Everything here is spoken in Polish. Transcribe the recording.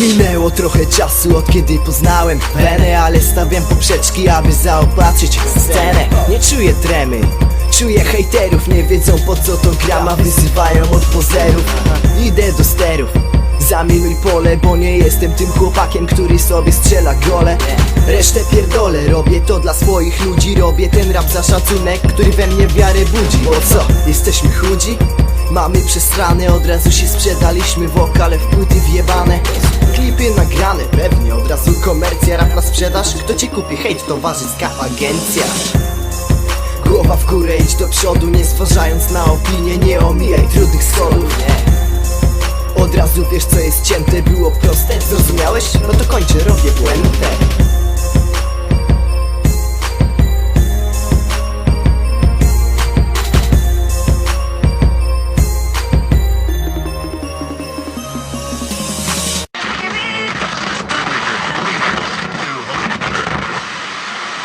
Minęło trochę czasu od kiedy poznałem Wenę, ale stawiam poprzeczki, aby zaopatrzyć scenę. Nie czuję tremy, czuję hejterów Nie wiedzą po co to gram, a wyzywają od pozerów. Idę do sterów Zamiluj pole, bo nie jestem tym chłopakiem, który sobie strzela gole. Resztę pierdolę, robię to dla swoich ludzi. Robię ten rap za szacunek, który we mnie wiarę budzi. Bo co, jesteśmy chudzi? Mamy przesrane, od razu się sprzedaliśmy Wokale w płyty wjebane. Klipy nagrane, pewnie od razu komercja Rap na sprzedaż, kto ci kupi? Hejt, towarzyska agencja? Głowa w górę, idź do przodu Nie stwarzając na opinię, nie omijaj Od razu wiesz co jest cięte, było proste Zrozumiałeś? No to kończę, robię puentę